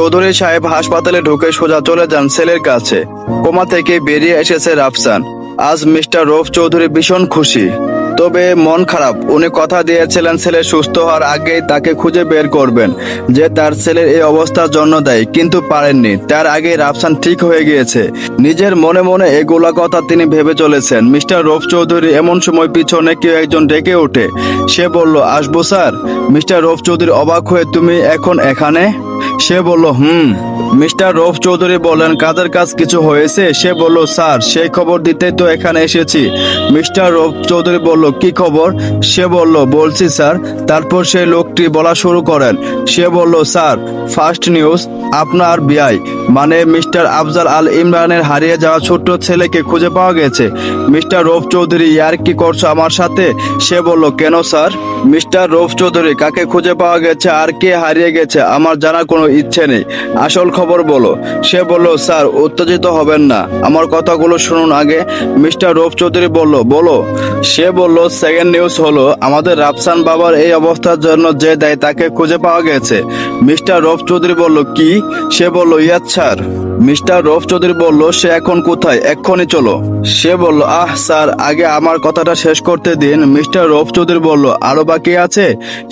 চৌধুরী সাহেব হাসপাতালে ঢুকে সোজা চলে যান ছেলের কাছে। কোমা থেকে বেরিয়ে এসেছে রাফসান। আজ মিস্টার রফ চৌধুরী ভীষণ খুশি। তবে মন খারাপ। উনি কথা দিয়েছিলেন ছেলে সুস্থ হওয়ার আগেই তাকে খুঁজে বের করবেন, যে তার ছেলের এই অবস্থার জন্য দায়ী, কিন্তু পারেননি। তার আগেই রাফসান ঠিক হয়ে গিয়েছে। নিজের মনে মনে এগুলা কথা তিনি ভেবে চলেছেন, মিস্টার রফ চৌধুরী এমন সময় পিছনে কেউ একজন ডেকে ওঠে। সে বলল, আসব স্যার। মিস্টার রফ চৌধুরী অবাক হয়ে, তুমি এখন এখানে? সে বলল, হুম, মিস্টার রফ চৌধুরী বললেন কাদের কাজ কিছু হয়েছে? সে বলল, স্যার, সেই খবর দিতে তো এখানে এসেছি। মিস্টার রফ চৌধুরী বলল, কি খবর? সে বলল, বলছি, স্যার, তারপর সেই লোকটি বলা শুরু করেন। সে বলল, স্যার, ফার্স্ট নিউজ, আপনার বিআই মানে মিস্টার আফজাল আল ইমরানের হারিয়ে যাওয়া ছোট্ট ছেলেকে খুঁজে পাওয়া গেছে। মিস্টার রফ চৌধুরী, ইয়ার কি করছ আমার সাথে? সে বলল, কেন, স্যার? মিস্টার রফ চৌধুরী, কাকে খুঁজে পাওয়া গেছে আর কে হারিয়ে গেছে, আমার জানার কোনো ইচ্ছে নেই। আসল খবর বলো। সে বলল, স্যার, উত্তেজিত হবেন না। আমার কথাগুলো শুনুন আগে। মিস্টার রফ চৌধুরী বলল, বলো। সে বলল, সেকেন্ড নিউজ হলো, আমাদের রাফসান বাবার এই অবস্থার জন্য যে দায় তাকে খুঁজে পাওয়া গেছে। মিস্টার রফ চৌধুরী বলল, কি? সে বলল, ইয়াত, স্যার। মিস্টার রফ চৌধুরী বলল, সে এখন কোথায়? এক্ষুনি চলো। সে বলল, আহ স্যার, আগে আমার কথাটা শেষ করতে দিন। মিস্টার রফ চৌধুরী বলল, আরও বাকি আছে?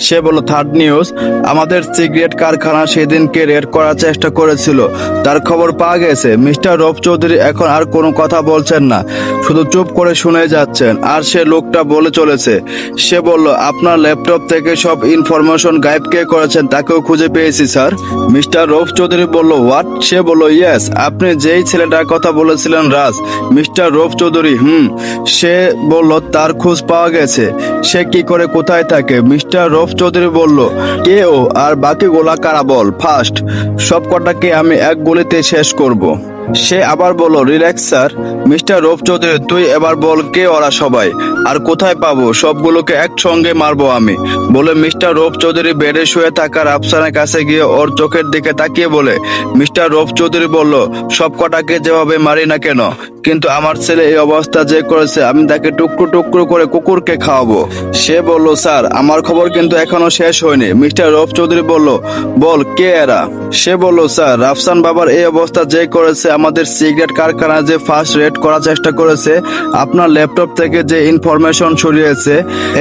সে বলল, থার্ড নিউজ, আমাদের সিগারেট কারখানা সেদিনকে রেড করার চেষ্টা করেছিল। তার খবর পাওয়া গেছে। মিস্টার রফ চৌধুরী এখন আর কোনো কথা বলছেন না, শুধু চুপ করে শুনে যাচ্ছেন, আর সে লোকটা বলে চলেছে। সে বলল, আপনার ল্যাপটপ থেকে সব ইনফরমেশন গায়েব কে করেছেন তাকেও খুঁজে পেয়েছি, স্যার। মিস্টার রফ চৌধুরী বলল, হোয়াট? সে বলল, ইয়েস। আপনি যেই ছেলেটার কথা বলেছিলেন রাজ, মিস্টার রোপ চৌধুরী, হুম, সে বলল, তার খোঁজ পাওয়া গেছে। সে কি করে কোথায় থাকে? মিস্টার রফ চৌধুরী বলল, কে ও? আর বাকি গোলা কারা বল ফার্স্ট সব কটাকে আমি এক গুলিতে শেষ করব। সে আবার বলল, relax, sir. Mister Rauf Chowdhury তুই এবার বল কে ওরা সবাই? আর কোথায় পাবো? সবগুলোকে একসঙ্গে মারবো আমি। বলে মিস্টার রোপ চৌধুরী বেডে শুয়ে থাকার আফসানের কাছে গিয়ে ওর চোখের দিকে তাকিয়ে বলে, মিস্টার রোপ চৌধুরী বলল সব কটাকে যেভাবে মারি না কেন কিন্তু আমার ছেলে এই অবস্থা যে করেছে, আমি তাকে টুকরো টুকরো করে কুকুরকে খাওয়াবো। সে বলল, স্যার, আমার খবর কিন্তু এখনও শেষ হয়নি। মিস্টার রফ চৌধুরী বলল, বল, কে এরা? সে বলল, স্যার, রাফসান বাবার এই অবস্থা যে করেছে, আমাদের সিগারেট কারখানা যে ফার্স্ট রেড করার চেষ্টা করেছে, আপনার ল্যাপটপ থেকে যে ইনফরমেশন ছড়িয়েছে,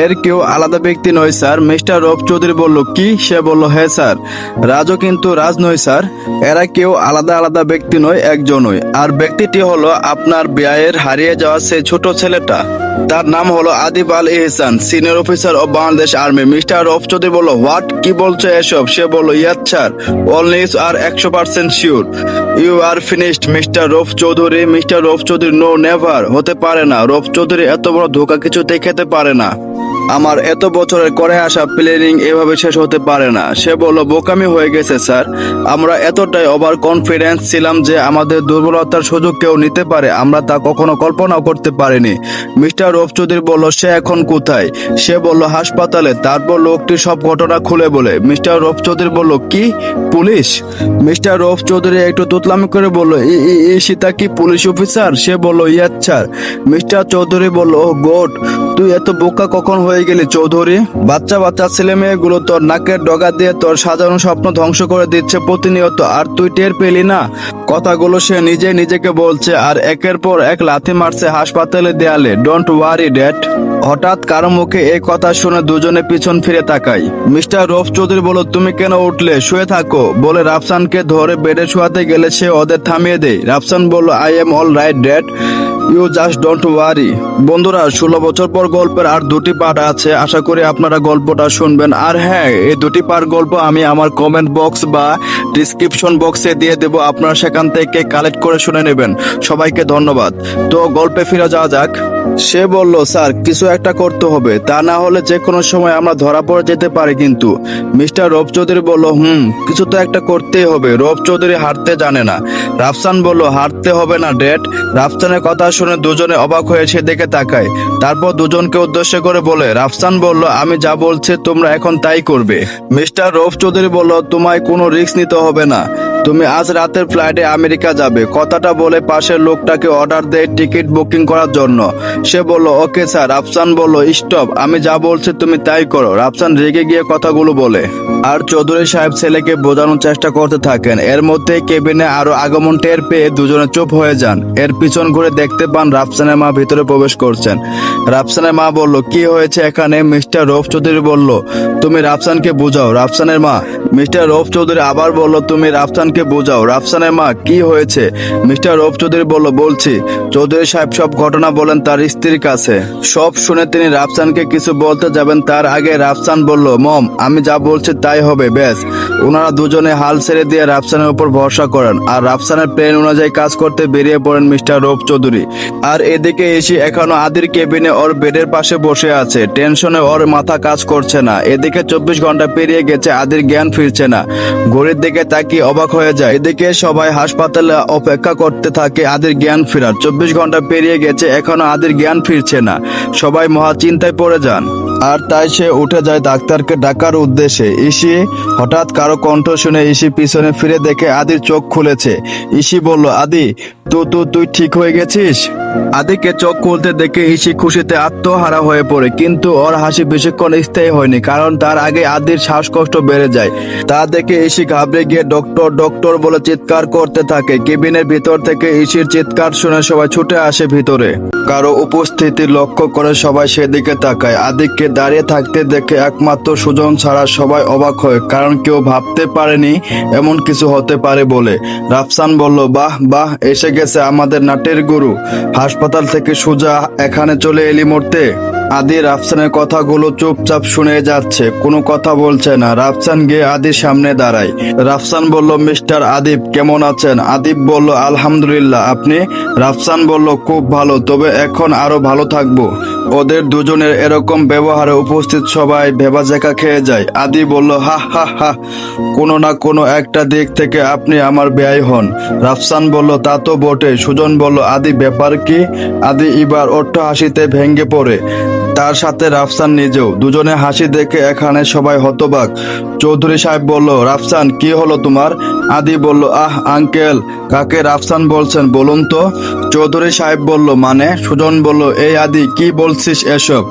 এর কেউ আলাদা ব্যক্তি নয়, স্যার। মিস্টার রফ চৌধুরী বলল, কি? সে বলল হ্যাঁ স্যার, রাজও কিন্তু রাজ নয়, স্যার। এরা কেউ আলাদা আলাদা ব্যক্তি নয় একজনই আর ব্যক্তিটি হলো আপনার বিয়ের হারিয়ে যাওয়া সেই ছোট ছেলেটা। তার নাম হলো Adib Al Ihsan senior officer of Bangladesh army mister Rauf Chowdhury বলল হোয়াট কি বলছো এসব? সে বলল ইয়াচ্ছার স্যার অল আর একশো percent sure you are finished mister Rauf Chowdhury. Mister Rauf Chowdhury no never হতে পারে না। রফ চৌধুরী এত বড় ধোকা কিছুতেই খেতে পারে না। আমার এত বছরের করে আসা প্ল্যানিং এভাবে শেষ হতে পারে না। সে বলল, বোকামি হয়ে গেছে, স্যার। আমরা এতটাই ওভার কনফিডেন্স ছিলাম যে আমাদের দুর্বলতার সুযোগ কেউ নিতে পারে। আমরা তা কখনো কল্পনাও করতে পারিনি। মিস্টার রফ চৌধুরী বলল, সে এখন কোথায়? সে বলল, হাসপাতালে। তারপর লোকটি সব ঘটনা খুলে বলে। মিস্টার রফ চৌধুরী বলল, কি? পুলিশ? মিস্টার রফ চৌধুরী একটু তুতলামি করে বলল "ই- ই- ই সীতা কি পুলিশ অফিসার? সে বলল ইয়াত স্যার। মিস্টার চৌধুরী বলল ও গোড, তুই এত বোকা কখন হয়ে গেলি চৌধুরী। বাচ্চা বাচ্চা ছেলে মেয়েগুলো তোর নাকের ডগা দিয়ে তোর সাজানো স্বপ্ন ধ্বংস করে দিচ্ছে প্রতিনিয়ত, আর তুই টের পেলি না? কথাগুলো সে নিজে নিজেকে বলছে, আর একের পর এক লাথি মারছে হাসপাতালে দেয়ালে। ডোন্ট ওয়ারি ড্যাড হঠাৎ কারও মুখে এই কথা শুনে দুজনে পিছন ফিরে তাকাই মিস্টার রফ চৌধুরী বলল, তুমি কেন উঠলে? শুয়ে থাকো। বলে রাফসানকে ধরে বেডে শোয়াতে গেলে সে ওদের থামিয়ে দেয়। রাফসান বলল I am all right dad you just don't worry বন্ধুরা, ষোলো বছর পর গল্পের আর দুটি পার্ট আছে। আশা করি আপনারা গল্পটা শুনবেন। আর হ্যাঁ এই দুটি পার্ট গল্প আমি আমার কমেন্ট বক্স বা ডিসক্রিপশন বক্সে দিয়ে দেব। আপনারা সেখান থেকে কালেক্ট করে শুনে নেবেন। সবাইকে ধন্যবাদ। তো গল্পে ফিরে যাওয়া যাক। সে বলল, স্যার, কিছু একটা করতে হবে। তা না হলে যে কোনো সময় আমরা ধরা পড়ে যেতে পারি কিন্তু। মিস্টার রব চৌধুরী বলল, হুম, কিছু তো একটা করতেই হবে। রব চৌধুরী হারতে জানে না। রাফসান বলল হারতে হবে না, ডেট। রাফসানের কথা শুনে দুজনে অবাক হয়ে সেদিকে তাকায়। তারপর দুজনকে উদ্দেশ্য করে বলে, রাফসান বলল, আমি যা বলছি তোমরা এখন তাই করবে। মিস্টার রফ চৌধুরী বলল, তোমায় কোনো রিস্ক নিতে হবে না। তুমি আজ রাতের ফ্লাইটে আমেরিকা যাবে। কথাটা বলে পাশের লোকটাকে অর্ডার দেয় টিকিট বুকিং করার জন্য। সে বলল, ওকে স্যার। রাফসান বলল, স্টপ, আমি যা বলছি তুমি তাই করো। রাফসান রেগে গিয়ে কথাগুলো বলে। আর চৌধুরী সাহেব ছেলেকে বোঝানোর চেষ্টা করতে থাকেন। এর মধ্যে কেবিনে আরও আগমন টের পেয়ে দুজনে চুপ হয়ে যান। এর পিছন ঘুরে দেখতে পান রাফসানের মা ভিতরে প্রবেশ করছেন। রাফসানের মা বলল, কি হয়েছে এখানে? মিস্টার রফ চৌধুরী বলল, তুমি রাফসানকে বুঝাও। রাফসানের মা, মিস্টার রফ চৌধুরী আবার বলল, তুমি রাফসানকে বোঝাও। রাফসানের মা, কি হয়েছে? মিস্টার রফ চৌধুরী বলল, বলছি, চৌধুরী সাহেব সব ঘটনা বলেন তার স্ত্রীর কাছে। সব শুনে তিনি রাফসানকে কিছু বলতে যাবেন, তার আগে রাফসান বলল, মম, আমি যা বলছি তাই হবে, ব্যাস। ওনারা দুজনে হাল ছেড়ে দিয়ে রাফসানের উপর ভরসা করেন আর রাফসানের প্ল্যান অনুযায়ী কাজ করতে বেরিয়ে পড়েন মিস্টার রফ চৌধুরী। আর এদিকে এসে এখনও আদির কেবিনে ওর বেডের পাশে বসে আছে। টেনশনে ওর মাথা কাজ করছে না। এদিকে চব্বিশ ঘণ্টা পেরিয়ে গেছে, আদির জ্ঞান ফিরছে না। ঘড়ির দিকে তাকিয়ে অবাক হয়ে যায়। এদিকে সবাই হাসপাতালে অপেক্ষা করতে থাকে, আদির জ্ঞান ফেরার। চব্বিশ ঘণ্টা পেরিয়ে গেছে, এখনও আদির জ্ঞান ফিরছে না। সবাই মহা চিন্তায় পড়ে যান। আর তাই সে উঠে যায় ডাক্তারকে ডাকার উদ্দেশ্যে। ইসি হঠাৎ কারও কণ্ঠ শুনে ইসি পিছনে ফিরে দেখে আদির চোখ খুলেছে। ইসি বলল, আদি, তো তো, তুই ঠিক হয়ে গেছিস? আদিকে চোখ খুলতে দেখে ইসি খুশিতে আত্মহারা হয়ে পড়ে, কিন্তু ওর হাসি বেশিক্ষণ স্থায়ী হয়নি, কারণ তার আগে আদির শ্বাসকষ্ট বেড়ে যায়। তা দেখে ইসি ঘাবড়ে গিয়ে ডক্টর ডক্টর বলে চিৎকার করতে থাকে। কেবিনের ভিতর থেকে ইসির চিৎকার শুনে সবাই ছুটে আসে ভিতরে। কারও উপস্থিতি লক্ষ্য করে সবাই সেদিকে তাকায়। আদিককে দাঁড়িয়ে থাকতে দেখে একমাত্র সুজন ছাড়া সবাই অবাক হয়, কারণ কেউ ভাবতে পারেনি এমন কিছু হতে পারে বলে। রাফসান বলল, বাহ বাহ, এসে গেছে আমাদের নাটের গুরু। হাসপাতাল থেকে সোজা এখানে চলে এলি মরতে? আদি রাফসানের কথাগুলো চুপচাপ শুনে যাচ্ছে, কোনো কথা বলছে না। রাফসান গিয়ে আদির সামনে দাঁড়ায়। রাফসান বলল, মিস্টার আদিব, কেমন আছেন? আদিব বলল, আলহামদুলিল্লাহ, আপনি? রাফসান বলল, খুব ভালো, তবে এখন আরও ভালো থাকব। ওদের দুজনের এরকম ব্যবহারে উপস্থিত সবাই ভেবাজেকা খেয়ে যায়। আদি বলল, হা হা হা, কোনো না কোনো একটা দিক থেকে আপনি আমার ব্যয় হন। রাফসান বলল, তা তো বটে সুজন বলল, আদি, ব্যাপার কি? আদি এবার অট্ট হাসিতে ভেঙ্গে পড়ে। তার সাথে রাফসান নিজেও। দুজনে হাসি দেখে এখানে সবাই হতবাক। চৌধুরী সাহেব বলল, রাফসান, কি হলো তোমার? আদি বলল, আহ, আঙ্কেল, কাকে রাফসান বলছেন বলুন তো? চৌধুরী সাহেব বলল মানে? সুজন বলল, এই আদি, কি বলছিস এসব?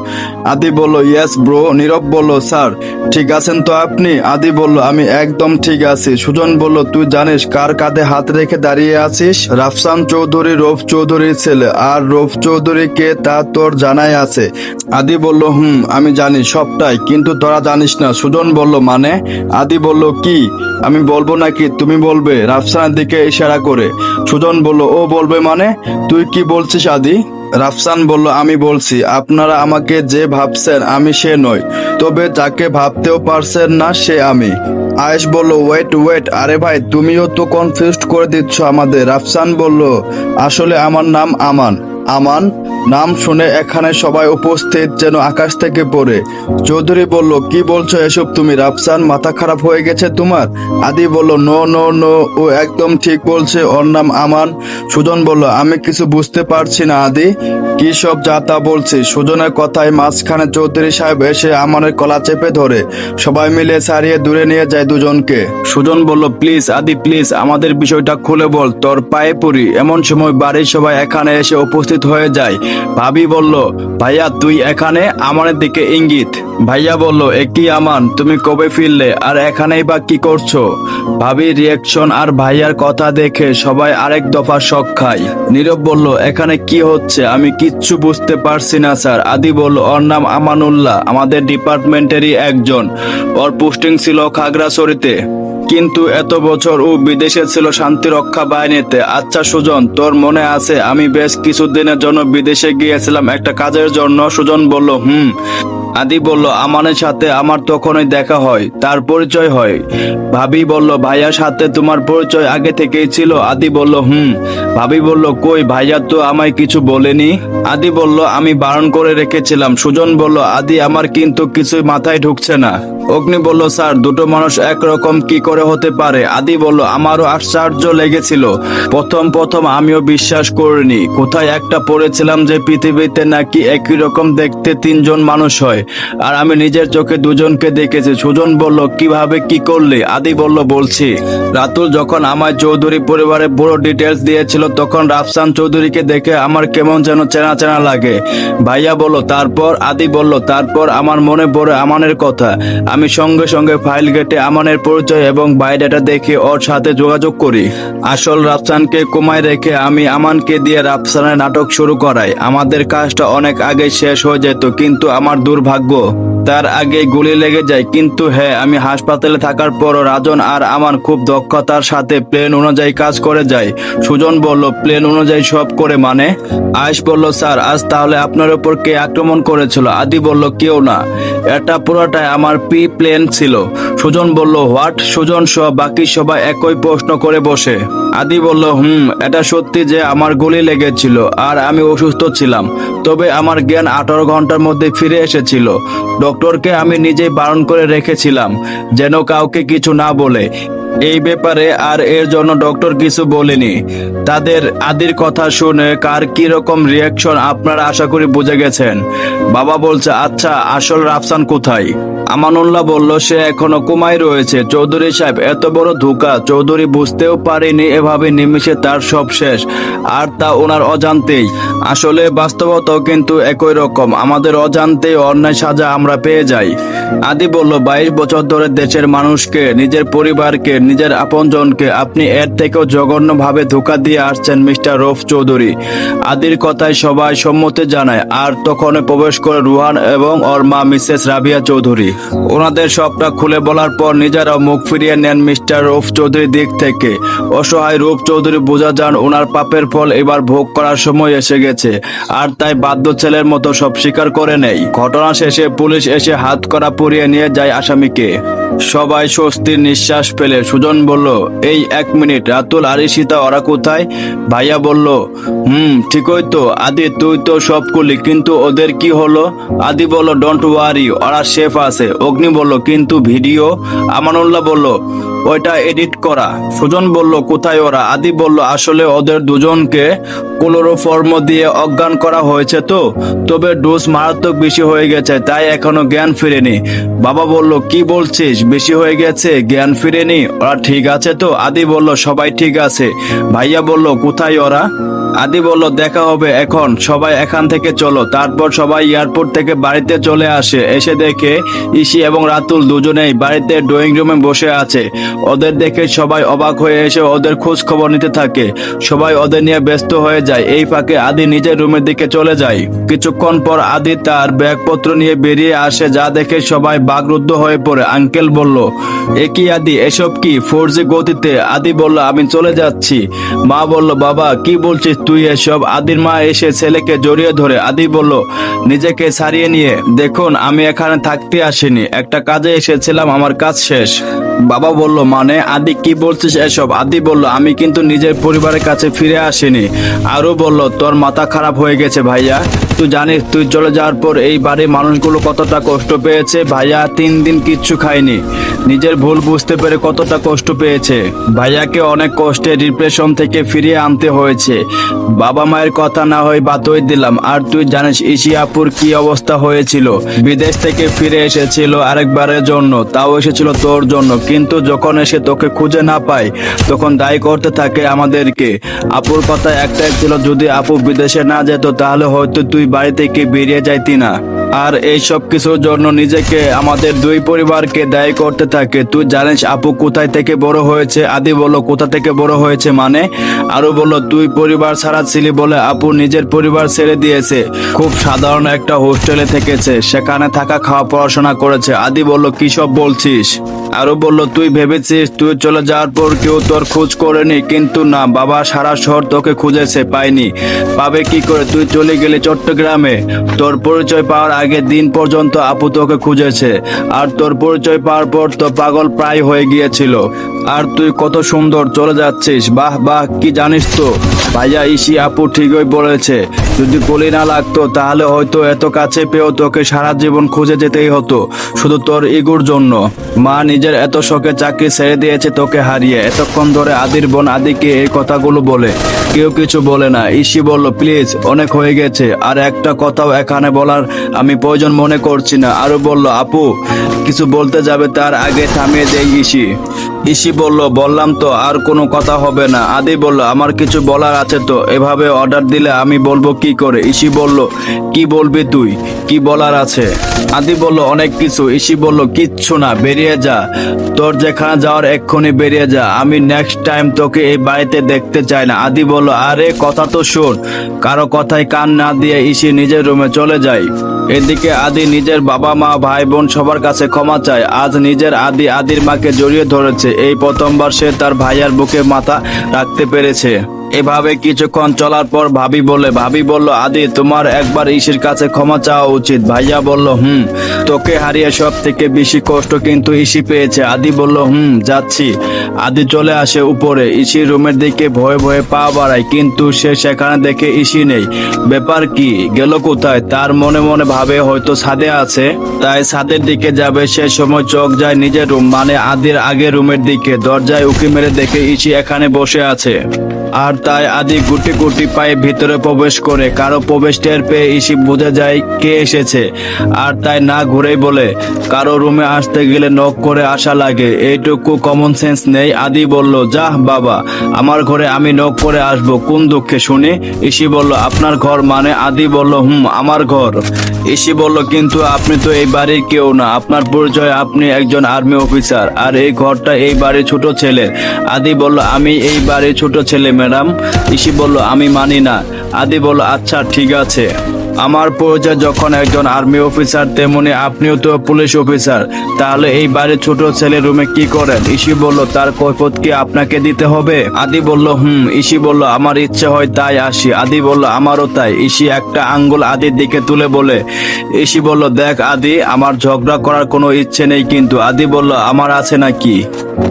আদি বলল, ইয়েস ব্রো। নীরব বলল, স্যার, ঠিক আছেন তো আপনি? আদি বলল, আমি একদম ঠিক আছি। সুজন বলল, তুই জানিস কার কাঁধে হাত রেখে দাঁড়িয়ে আছিস? রাফসান চৌধুরী, রফ চৌধুরীর ছেলে। আর রফ চৌধুরী, কে তা তোর জানাই আছে? আদি বলল, হুম, আমি জানি, সবটাই, কিন্তু তোরা জানিস না। সুজন বলল মানে? আদি বলল, কি? আমি বলব নাকি তুমি বলবে, রাফসানের দিকে ইশারা করে। সুজন বলল, ও বলবে মানে? তুই কি বলছিস আদি? রাফসান বলল, আমি বলছি, আপনারা আমাকে যে ভাবছেন আমি সে নই, তবে যাকে ভাবতেও পারছেন না সে আমি। আয়েশ বলল, ওয়েট ওয়েট, আরে ভাই, তুমিও তো কনফিউজড করে দিচ্ছ আমাদের। রাফসান বলল, আসলে আমার নাম আমান। আমান? নাম শুনে এখানে সবাই উপস্থিত যেন আকাশ থেকে পড়ে। চৌধুরী বলল, কি বলছো এসব তুমি? রাফসান, মাথা খারাপ হয়ে গেছে তোমার? আদি বলল, নো নো নো, ও একদম ঠিক বলছে, ওর নাম আমান। সুজন বলল, আমি কিছু বুঝতে পারছি না আদি। কি সব যা তা বলছি? সুজনের কথায় মাঝখানে চৌধুরী সাহেব এসে আমানের কলা চেপে ধরে। সবাই মিলে সারিয়ে দূরে নিয়ে যায় দুজনকে। সুজন বলল, প্লিজ আদি, প্লিজ আমাদের বিষয়টা খুলে বল, তোর পায়ে পড়ি। এমন সময় বাড়ির সবাই এখানে এসে উপস্থিত হয়ে যায়। ভাবি বলল, ভাইয়া, তুই এখানে? আমানের দিকে ইঙ্গিত। ভাইয়া বলল একই আমান? তুমি কবে ফিরলে? আর এখানেই বা কি করছ? ভাবির রিয়াকশন আর ভাইয়ার কথা দেখে সবাই আরেক দফা শখ খায়। নীরব বলল, এখানে কি হচ্ছে? আমি কিচ্ছু বুঝতে পারছি না, স্যার। আদি বলল, ওর নাম আমানুল্লাহ। আমাদের ডিপার্টমেন্টেরই একজন। ওর পোস্টিং ছিল খাগড়াছড়িতে। কিন্তু এত বছর ও বিদেশে ছিল শান্তি রক্ষা বাহিনীতে। আচ্ছা সুজন, তোর মনে আছে? আমি বেশ কিছুদিনের জন্য বিদেশে গিয়েছিলাম, একটা কাজের জন্য, সুজন বলল, হুম। আদি বলল, আমানের সাথে আমার তখনই দেখা হয়, তার পরিচয় হয়। ভাবি বলল, ভাইয়ার সাথে তোমার পরিচয় আগে থেকেই ছিল? আদি বলল, হুম। ভাবি বলল, কই, ভাইয়া তো আমায় কিছু বলেনি? আদি বলল, আমি বারণ করে রেখেছিলাম। সুজন বলল, আদি, আমার কিন্তু কিছুই মাথায় ঢুকছে না। অগ্নি বলল, স্যার, দুটো মানুষ একরকম কি করে হতে পারে? আদি বলল, আমারও আশ্চর্য লেগেছিল। প্রথম প্রথম আমিও বিশ্বাস করিনি। কোথায় একটা পড়েছিলাম যে পৃথিবীতে নাকি একই রকম দেখতে তিনজন মানুষ হয়। আর আমি নিজের চোখে দুজনকে দেখেছি। সুজন বলল, কীভাবে কি করলে? আদি বলল, বলছি, রাতুল যখন আমার চৌধুরী পরিবারের পুরো ডিটেলস দিয়েছিল, তখন রাফসান চৌধুরীকে দেখে আমার কেমন যেন চেনা চেনা লাগে। ভাইয়া বলল, তারপর? আদি বলল, তারপর আমার মনে পড়ে আমানের কথা। আমি সঙ্গে সঙ্গে ফাইল গেটে আমানের পরিচয় এবং বায়োডাটা দেখে ওর সাথে যোগাযোগ করি। আসল রাফসানকে কমায় রেখে আমি আমানকে দিয়ে রাফসানের নাটক শুরু করাই। আমাদের কাজটা অনেক আগে শেষ হয়ে যেত, কিন্তু আমার দুর্ভাগ্য। তার আগে গুলি লেগে যায়, কিন্তু হ্যাঁ আমি হাসপাতালে থাকার পরও রাজন আর আমান খুব দক্ষতার সাথে প্লেন অনুযায়ী কাজ করে যায়। সুজন বলল, প্লেন অনুযায়ী সব করে মানে? আয়েশ বলল, স্যার, আজ তাহলে আপনার উপর কে আক্রমণ করেছিল? আদি বলল, কেউ না। এটা পুরোটাই আমার পি প্লেন ছিল। সুজন বলল, হোয়াট? সুজন সহ বাকি সবাই একই প্রশ্ন করে বসে। আদি বলল, হুম, এটা সত্যি যে আমার গুলি লেগেছিল আর আমি অসুস্থ ছিলাম। তবে আমার জ্ঞান আঠারো ঘণ্টার মধ্যে ফিরে এসেছিল। ডক্টরকে আমি নিজেই বারণ করে রেখেছিলাম, যেন কাউকে কিছু না বলে। এই ব্যাপারে আর এর জন্য ডক্টর কিছু বলেনি। তাদের আদির কথা শুনে কার কি রকম রিয়াকশন আপনারা আশা করি বুঝে গেছেন। বাবা বলছে আচ্ছা আসল রাফসান কোথায়? আমানুল্লাহ বলল, সে এখনও কুমাই রয়েছে। চৌধুরী সাহেব এত বড় ধোকা, চৌধুরী বুঝতেও পারেনি এভাবে নিমিশে তার সব শেষ। আর তা ওনার অজান্তেই। আসলে বাস্তবতাও কিন্তু একই রকম। আমাদের অজান্তে অন্যায় সাজা আমরা পেয়ে যাই। আদি বলল, বাইশ বছর ধরে দেশের মানুষকে, নিজের পরিবারকে, নিজের আপনজনকে আপনি এর থেকেও জঘন্যভাবে ধোকা দিয়ে আসছেন মিস্টার রফ চৌধুরী। আদির কথায় সবাই সম্মতি জানায়, আর তখন প্রবেশ করে রুহান এবং ওর মা মিসেস রাবিয়া চৌধুরী। ওনাদের সবটা খুলে বলার পর নিজেরাও মুখ ফিরিয়ে নেন মিস্টার রূপ চৌধুরীর দিক থেকে। অসহায় রূপ চৌধুরী বোঝা যান ওনার পাপের ফল এবার ভোগ করার সময় এসে গেছে, আর তাই বাধ্য ছেলের মতো সব স্বীকার করে নেই। ঘটনা শেষে পুলিশ এসে হাত করা পরিয়ে নিয়ে যায় আসামিকে। সবাই স্বস্তির নিঃশ্বাস পেলে সুজন বলল, এই এক মিনিট, রাতুল, আর ঈশিতা ওরা কোথায়? ভাইয়া বলল, হুম, ঠিকই তো। আদি, তুই তো সব করলি কিন্তু ওদের কি হলো? আদি বলল ডোন্ট ওয়ারি ওরা সেফ আছে। অগ্নি বলল, কিন্তু ভিডিও? আমানুল্লাহ বলল, ওইটা এডিট করা। সুজন বলল, কোথায় ওরা? আদি বলল, আসলে ওদের দুজনকে ক্লোরোফর্ম দিয়ে অজ্ঞান করা হয়েছে তো, তবে ডোজ মারাত্মক বেশি হয়ে গেছে, তাই এখনও জ্ঞান ফিরেনি। বাবা বলল, কি বলছিস? বেশি হয়ে গেছে, জ্ঞান ফিরেনি? ওরা ঠিক আছে তো? আদি বলল, সবাই ঠিক আছে। ভাইয়া বলল, কোথায় ওরা? আদি বলল, দেখা হবে, এখন সবাই এখান থেকে চলো। তারপর সবাই এয়ারপোর্ট থেকে বাড়িতে চলে আসে। এসে দেখে ইসি এবং রাতুল দুজনেই বাড়িতে ড্রয়িং রুমে বসে আছে। ওদের দেখে সবাই অবাক হয়ে এসে ওদের খোঁজ খবর নিতে থাকে। সবাই ওদের নিয়ে ব্যস্ত হয়ে যায়। এই ফাঁকে আদি নিজের রুমের দিকে চলে যায়। কিছুক্ষণ পর আদি তার ব্যাগপত্র নিয়ে বেরিয়ে আসে, যা দেখে সবাই বাগরুদ্ধ হয়ে পড়ে। আঙ্কেল বলল, এ কি আদি, এসব কি ফোর গতিতে? আদি বলল, আমি চলে যাচ্ছি। মা বলল, বাবা, কি বলছিস? তুই এসব আদির মা এসে ছেলেকে জড়িয়ে ধরে, আদি বলল, নিজেকে ছাড়িয়ে নিয়ে। দেখুন, আমি এখানে থাকতে আসিনি। একটা কাজে এসেছিলাম, আমার কাজ শেষ। বাবা বলল মানে আদি, কি বলছিস এসব? আদি বলল, আমি কিন্তু নিজের পরিবারের কাছে ফিরে আসিনি। আরও বলল, তোর মাথা খারাপ হয়ে গেছে ভাইয়া। তুই জানিস, তুই চলে যাওয়ার পর এই বাড়ির মানুষগুলো কতটা কষ্ট পেয়েছে। ভাইয়া তিন দিন কিচ্ছু খায়নি। নিজের ভুল বুঝতে পেরে কতটা কষ্ট পেয়েছে। ভাইয়াকে অনেক কষ্টে ডিপ্রেশন থেকে ফিরিয়ে আনতে হয়েছে। বাবা মায়ের কথা না হয় বাতই দিলাম। আর তুই জানিস, ইশিয়াপুর কি অবস্থা হয়েছিল। বিদেশ থেকে ফিরে এসেছিল আরেকবারের জন্য। তাও এসেছিল তোর জন্য। কিন্তু যখন এসে তোকে খুঁজে না পায় তখন দায়ী করতে থাকে আমাদেরকে। আপুর কথা একটাই ছিল, যদি আপু বিদেশে না যেত, তাহলে হয়তো তুই বাড়ি থেকে বেরিয়ে যাইতি না। আর এই সব কিছুর জন্য নিজেকে, আমাদের দুই পরিবারকে দায়ী করতে থাকে। তুই জানিস আপু কোথায় থেকে বড় হয়েছে, আদি বলল কোথা থেকে বড় হয়েছে মানে? আরও বলল তুই পরিবার ছাড়া ছিলি বলে আপু নিজের পরিবার ছেড়ে দিয়েছে। খুব সাধারণ একটা হোস্টেলে থেকেছে, সেখানে থাকা খাওয়া পড়াশোনা করেছে। আদি বলল কি সব বলছিস? আরও বলল, তুই ভেবেছিস তুই চলে যাওয়ার পর কেউ তোর খোঁজ করেনি? কিন্তু না, বাবা সারা শহর তোকে খুঁজেছে, পায়নি। পাবে কি করে? তুই চলে গেলি চট্টগ্রামে। তোর পরিচয় পাওয়ার আগে দিন পর্যন্ত আপু তোকে খুঁজেছে। আর তোর পরিচয় পাওয়ার পর তো পাগল প্রায় হয়ে গিয়েছিল। আর তুই কত সুন্দর চলে যাচ্ছিস। বাহ বাহ, কি জানিস তো? ভাইয়া, ইসি আপু ঠিকই বলেছে। যদি গুলি না লাগতো, তাহলে হয়তো এত কাছে পেয়েও তোকে সারা জীবন খুঁজে যেতেই হতো, শুধু তোর ইগুর জন্য। মা নিজের এত শখে চাকরি ছেড়ে দিয়েছে তোকে হারিয়ে। এতক্ষণ ধরে আদির বোন আদিকে এই কথাগুলো বলে। কেউ কিছু বলে না। ইসি বলল, প্লিজ, অনেক হয়ে গেছে। আর একটা কথাও এখানে বলার আমি প্রয়োজন মনে করছি না। আরও বলল, আপু, কিছু বলতে যাবে, তার আগে থামিয়ে দেয় ইসি। ইসি বলল, বললাম তো, আর কোনো কথা হবে না। আদি বলল, আমার কিছু বলার আছে তো, এভাবে অর্ডার দিলে আমি বলব কি করে? ইসি বলল, কি বলবি তুই? কি বলার আছে? আদি বলল, অনেক কিছু। ইসি বলল, কিচ্ছু না, বেরিয়ে যা। তোর যেখানে যাওয়ার এক্ষুনি বেরিয়ে যা। আমি নেক্সট টাইম তোকে এই বাড়িতে দেখতে চাই না। আদি বলল, আরে, কথা তো শোন। কারও কথায় কান না দিয়ে ইসি নিজের রুমে চলে যায়। এদিকে আদি নিজের বাবা মা ভাই বোন সবার কাছে ক্ষমা চায়। আজ নিজের আদি আদির মাকে জড়িয়ে ধরেছে। এই প্রথমবার সে তার ভাইয়ার বুকে মাথা রাখতে পেরেছে। এভাবে কিছুক্ষণ চলার পর ভাবি বলে, ভাবি বলল, আদি, তোমার একবার ইসির কাছে ক্ষমা চাওয়া উচিত। ভাইয়া বলল, হুম, তোকে হারিয়ে সব থেকে বেশি কষ্ট কিন্তু ইসি পেয়েছে। আদি বলল, হুম, যাচ্ছি। আদি চলে আসে উপরে ইসি রুমের দিকে ভয়ে ভয়ে পা বাড়ায়, কিন্তু সে সেখানে দেখে ইসি নেই। ব্যাপার কি, গেল কোথায়? তার মনে মনে ভাবে, হয়তো ছাদে আছে। তাই ছাদের দিকে যাবে, সে সময় চোখ যায় নিজের রুম মানে আদির আগে রুমের দিকে। দরজায় উকি মেরে দেখে ইসি এখানে বসে আছে। আর তাই আদি গুটি গুটি পায়ে ভিতরে প্রবেশ করে কারও প্রবেশ টের পেয়ে ইসি বুঝে যায় কে এসেছে। আর তাই না ঘুরেই বলে, কারও রুমে আসতে গেলে নক করে আসা লাগে। এইটুকু কমন সেন্স নেই। আদি বলল, যাহ বাবা, আমার ঘরে আমি নক করে আসব। কোন দুঃখে শুনি? ইসি বলল, আপনার ঘর মানে? আদি বলল, হুম, আমার ঘর। ইসি বলল, কিন্তু আপনি তো এই বাড়ির কেউ না। আপনার পরিচয় আপনি একজন আর্মি অফিসার, আর এই ঘরটা এই বাড়ির ছোট ছেলে আদি বলল, আমি এই বাড়ির ছোট ছেলে ম্যাডাম। ঋষি বলল আমি মানি না। আদি বলল আচ্ছা ঠিক আছে। আমার পরিচয় যখন একজন আর্মি অফিসার, তেমনি আপনিও তো পুলিশ অফিসার। তাহলে এই বাড়ির ছোট ছেলে রুমে কি করেন? ইসি বলল, তার কৈফত কি আপনাকে দিতে হবে? আদি বলল, হুম। ইসি বলল, আমার ইচ্ছে হয় তাই আসি। আদি বলল, আমারও তাই। ইসি একটা আঙ্গুল আদির দিকে তুলে বলে, ইসি বলল, দেখ আদি, আমার ঝগড়া করার কোনো ইচ্ছে নেই কিন্তু। আদি বলল, আমার আছে নাকি?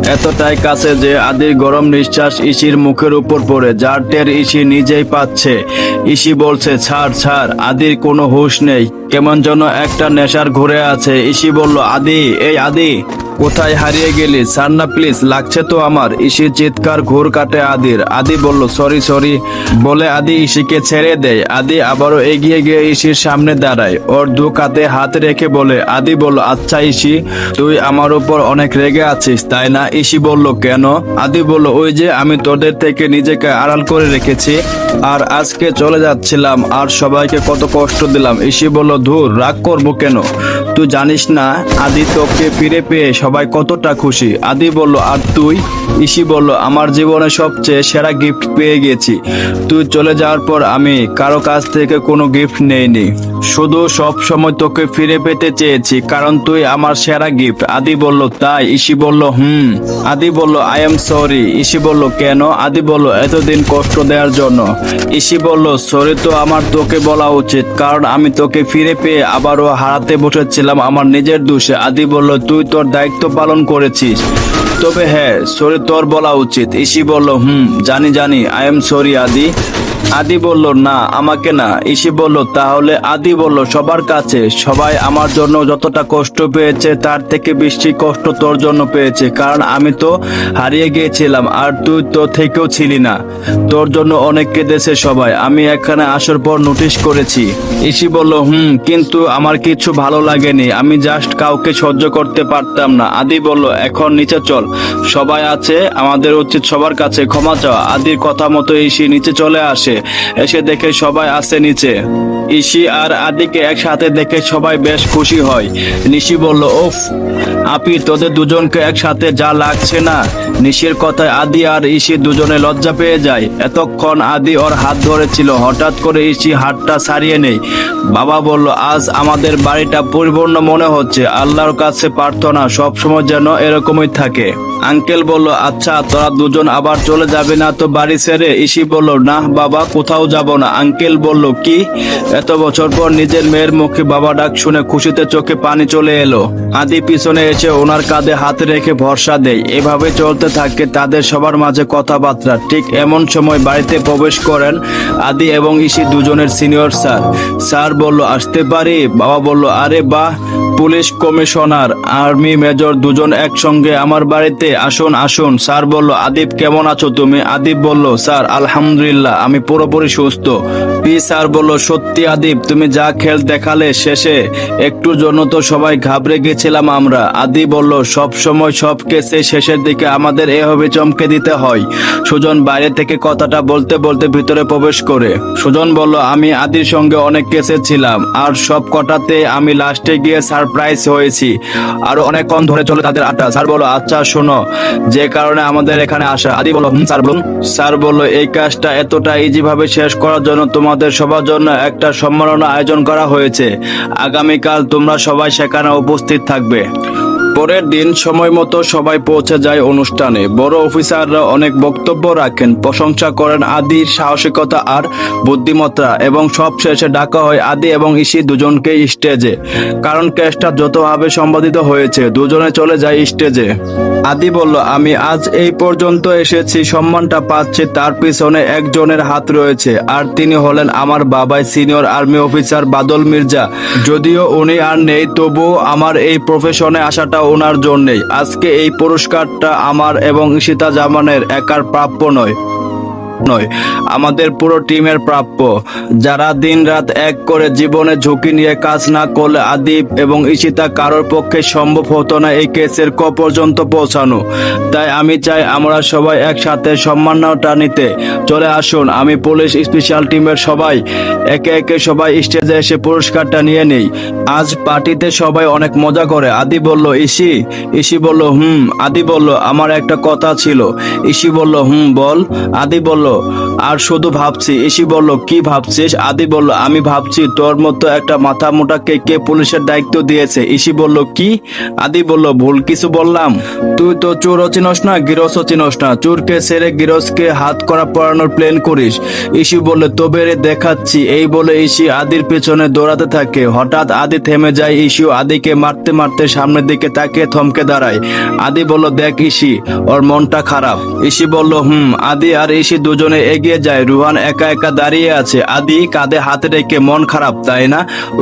এতটাই কাছে যে আদির গরম নিঃশ্বাস ইসির মুখের উপর পড়ে, যার টের ইসি নিজেই পাচ্ছে। ইসি বলছে, ছাড় ছাড়। আদির কোনো হুঁশ নেই। কেমন যেন একটা নেশার ঘুরে আছে। ইসি বলল, আদি, এই আদি, কোথায় হারিয়ে গেলি? সান্না প্লিজ, লাগছে তো আমার। ইসির চিৎকার ঘুর কাটে আদির। আদি বলল, সরি সরি। বলে আদি ইসিকে ছেড়ে দেয়। আদি আবারও এগিয়ে গিয়ে ইসির সামনে দাঁড়ায়। ওর দু কাতে হাত রেখে বলে, আদি বলল আচ্ছা ইসি, তুই আমার উপর অনেক রেগে আছিস, তাই না? ইসি বলল, কেন? আদি বলল, ওই যে আমি তোদের থেকে নিজেকে আড়াল করে রেখেছি। আর আজকে চলে যাচ্ছিলাম আর সবাইকে কত কষ্ট দিলাম। এসে বলল, ধুর, রাগ করব কেন? তুই জানিস না, আদি তোকে ফিরে পেয়ে সবাই কতটা খুশি। আদি বলল, আর তুই? ইসি বলল, আমার জীবনে সবচেয়ে সেরা গিফট পেয়ে গেছি। তুই চলে যাওয়ার পর আমি কারও কাছ থেকে কোনো গিফট নেইনি। শুধু সব সময় তোকে ফিরে পেতে চেয়েছি, কারণ তুই আমার সেরা গিফট আদি বলল, তাই? ইসি বলল, হুম। আদি বলল আই এম সরি ইসি বলল, কেন? আদি বলল, এতদিন কষ্ট দেওয়ার জন্য। ইসি বলল, সরি তো, আমার তোকে বলা উচিত, কারণ আমি তোকে ফিরে পেয়ে আবারও হারাতে বসেছিলাম আমার নিজের দোষে। আদি বলল, তুই তোর দায়িত্ব পালন করেছিস। তবে হ্যাঁ সরি তোর বলা উচিত। ইসি বলল, হুম, জানি জানি আই এম সরি আদি। আদি বলল, না, আমাকে না। ইসি বলল, তাহলে আদি বলল, সবার কাছে, সবাই আমার জন্য যতটা কষ্ট পেয়েছে, তার থেকে বেশি কষ্ট তোর জন্য পেয়েছে, কারণ আমি তো হারিয়ে গিয়েছিলাম, আর তুই তো থেকেও ছিলি না। তোর জন্য অনেক কেঁদেছে সবাই, আমি এখানে আসার পর নোটিশ করেছি। ইসি বলল, হুম, কিন্তু আমার কিছু ভালো লাগেনি, আমি জাস্ট কাউকে সহ্য করতে পারতাম না। আদি বলল, এখন নিচে চল। সবাই আছে, আমাদের উচিত সবার কাছে ক্ষমা চাওয়া। আদির কথা মতো ইসি নিচে চলে আসে, এসে দেখে সবাই আছে নিচে। ইসি আর আদিকে একসাথে দেখে সবাই বেশ খুশি হয়। নিশি বলল, ওফ, আপি, তোদের দুজনকে একসাথে যা লাগছে না নিশির কথায় আদি আর ইসি দুজনে লজ্জা পেয়ে যায়। এতক্ষণ আদি ওর হাত ধরেছিল। হঠাৎ করে ইসি হাতটা ছাড়িয়ে নেই বাবা বলল, আজ আমাদের বাড়িটা পরিপূর্ণ মনে হচ্ছে। আল্লাহর কাছে প্রার্থনা সবসময় যেন এরকমই থাকে। আঙ্কেল বলল আচ্ছা তোরা দুজন আবার চলে যাবে না তো বাড়ি ছেড়ে? ইসি বলল, না বাবা, কোথাও যাব না। আঙ্কেল বলল, কি? এত বছর পর নিজের মেয়ের মুখে বাবা ডাক শুনে খুশিতে চোখে পানি চলে এলো। আদি পিছনে এসে ওনার কাঁধে হাত রেখে ভরসা দেয়। এভাবে চলতে চলতে থাকে, তাদের সবার মাঝে কথাবার্তা। ঠিক এমন সময় বাড়িতে প্রবেশ করেন আদি এবং ইসি দুজনের সিনিয়র স্যার। স্যার বলল, আসতে পারি? বাবা বলল, আরে বাহ পুলিশ কমিশনার, আর্মি মেজর দুজন একসঙ্গে আমার বাড়িতে আসুন আসুন। স্যার বলল, আদিব, কেমন আছো তুমি? আদিব বলল, স্যার, আলহামদুলিল্লাহ, আমি পুরোপুরি সুস্থ। পি স্যার বলল, সত্যি আদিব, তুমি যা খেল দেখালে শেষে, একটু জন্য তো সবাই ঘাবড়ে গেছিলাম আমরা। আদি বলল, সব সময় সব কেসে শেষের দিকে আমাদের এভাবে চমকে দিতে হয়। সুজন বাইরে থেকে কথাটা বলতে বলতে ভিতরে প্রবেশ করে। সুজন বলল, আমি আদির সঙ্গে অনেক কেসে ছিলাম, আর সব কটাতে আমি লাস্টে গিয়ে সারপ্রাইজ হয়েছি। আর অনেকক্ষণ ধরে চলে তাদের আড্ডা। স্যার বলো আচ্ছা শোনো, যে কারণে আমাদের এখানে আসা আদি বলো হুম, স্যার বলুন। স্যার বলো এই কাজটা এতটা ইজি ভাবে শেষ করার জন্য তোমাদের সবার জন্য একটা সম্মাননা আয়োজন করা হয়েছে। আগামীকাল তোমরা সবাই সেখানে উপস্থিত থাকবে। পরের দিন সময় মতো সবাই পৌঁছে যায় অনুষ্ঠানে। বড় অফিসাররা অনেক বক্তব্য রাখেন, প্রশংসা করেন আদির সাহসিকতা আর বুদ্ধিমত্তা এবং সব শেষে ডাকা হয় আদি এবং ইসি দুজনকে স্টেজে। কারণ কেসটা যতভাবে সম্পাদিত হয়েছে, দুজনে চলে যায় স্টেজে। আদি বলল, আমি আজ এই পর্যন্ত এসেছি, সম্মানটা পাচ্ছি, তার পিছনে একজনের হাত রয়েছে। আর তিনি হলেন আমার বাবাই senior army officer Badal Mirza. যদিও উনি আর নেই, তবুও আমার এই প্রফেশনে আসাটা ওনার জন্যেই। আজকে এই পুরস্কারটা আমার এবং ঈশিতা জামানের একার প্রাপ্য নয়। নয়, আমাদের পুরো টিমের প্রাপ্য। যারা দিন রাত এক করে জীবনে ঝুঁকি নিয়ে কাজ না করলে আদিব এবং ঈশিতা কারোর পক্ষে সম্ভব হতো না এই কেসের ক পর্যন্ত পৌঁছানো। তাই আমি চাই আমরা সবাই একসাথে সম্মানটা নিতে চলে আসুন, আমি পুলিশ স্পেশাল টিমের সবাই, একে একে সবাই স্টেজে এসে পুরস্কারটা নিয়ে নেই। আজ পার্টিতে সবাই অনেক মজা করে। আদি বলল, ইসি? ইসি বলল, হুম। আদি বলল, আমার একটা কথা ছিল। ইসি বলল, হুম, বল। আদি বলল solo. আর শুধু ভাবছি ইসি বলল, কি ভাবছিস? আদি বলল, আমি ভাবছি তোর মতো একটা মাথা মোটাকে কে পুলিশের দায়িত্ব দিয়েছে? ইসি বলল, কি? আদি বলল, ভুল কিছু বললাম। তুই তো চোরও চিনস না গিরসও চিনস না। চোরকে সেরে গিরসকে হাত করা পড়ানোর প্ল্যান করিস। ইসি বললে তবে রে দেখাচ্ছি। এই বলে ইসি আদির পেছনে দৌড়াতে থাকে। হঠাৎ আদি থেমে যায় ইসিও আদিকে মারতে মারতে সামনের দিকে তাকিয়ে থমকে দাঁড়ায়। আদি বলল, দেখ ইসি ওর মনটা খারাপ। ইসি বলল, হুম। আদি আর ইসি দুজনে এগিয়ে যায়। রুহান একা একা দাঁড়িয়ে আছে। আদি কাঁধে হাতে রেখে মন খারাপ, তাই না?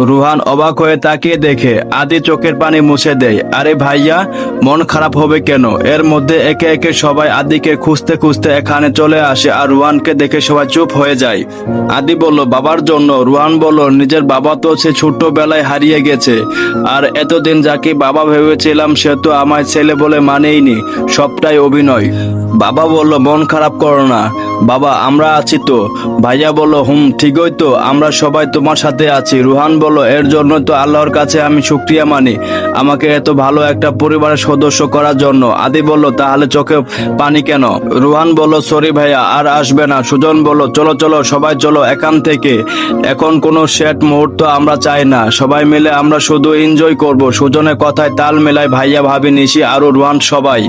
রুহান অবাক হয়ে তাকিয়ে দেখে, আদি চোখের পানি মুছে দেয়। আরে ভাইয়া, মন খারাপ হবে কেন? এর মধ্যে একে একে সবাই আদিকে খুঁজতে খুঁজতে এখানে চলে আসে আর রুহানকে দেখে সবাই চুপ হয়ে যায়। আদি বলল, বাবার জন্য। রুহান বলল, নিজের বাবা তো সে ছোট্টবেলায় হারিয়ে গেছে। আর এতদিন যাকে বাবা ভেবেছিলাম, সে তো আমায় ছেলে বলে মানেইনি। সবটাই অভিনয়। বাবা বলল, মন খারাপ করো না। বাবা, আমরা আছি তো। ভাইয়া বলল, হুম, ঠিকই তো, আমরা সবাই তোমার সাথে আছি। রুহান বলল, এর জন্য তো আল্লাহর কাছে আমি শুক্রিয়া মানি, আমাকে এত ভালো একটা পরিবারের সদস্য করার জন্য। আদি বলল, তাহলে চোখে পানি কেন? রুহান বলল, সরি ভাইয়া, আর আসবে না। সুজন বলল, চলো চলো, সবাই চলো এখান থেকে। এখন কোনো সেট মুহূর্ত আমরা চাই না। সবাই মিলে আমরা শুধু এনজয় করব। সুজনের কথায় তাল মেলায় ভাইয়া, ভাবি, নিশি, আরও, রুহান সবাই।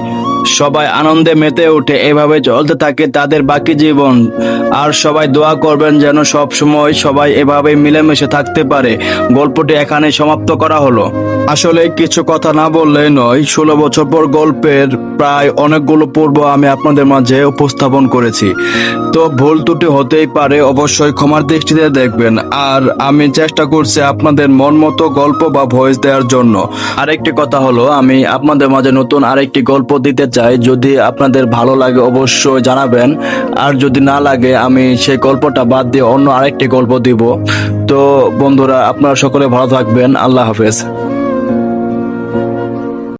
সবাই আনন্দে মেতে ওঠে এভাবে চলতে থাকে তাদের বাকি জীবন। আর সবাই দোয়া করবেন যেন সব সময় সবাই এভাবে মিলেমিশে থাকতে পারে। গল্পটি এখানে সমাপ্ত করা হলো। আসলে কিছু কথা না বললে নয়, ষোলো বছর পর গল্পের প্রায় অনেকগুলো পূর্ব আমি আপনাদের মাঝে উপস্থাপন করেছি। তো ভুল ত্রুটি হতেই পারে, অবশ্যই ক্ষমার দৃষ্টিতে দেখবেন। আর আমি চেষ্টা করছি আপনাদের মন মতো গল্প বা ভয়েস দেওয়ার জন্য। আরেকটি কথা হলো, আমি আপনাদের মাঝে নতুন আরেকটি গল্প দিতে চাই। যদি আপনাদের ভালো লাগে অবশ্যই জানাবেন। আর যদি না লাগে, আমি সেই গল্পটা বাদ দিয়ে অন্য আরেকটি গল্প দিব। তো বন্ধুরা, আপনারা সকলে ভালো থাকবেন। আল্লাহ হাফেজ।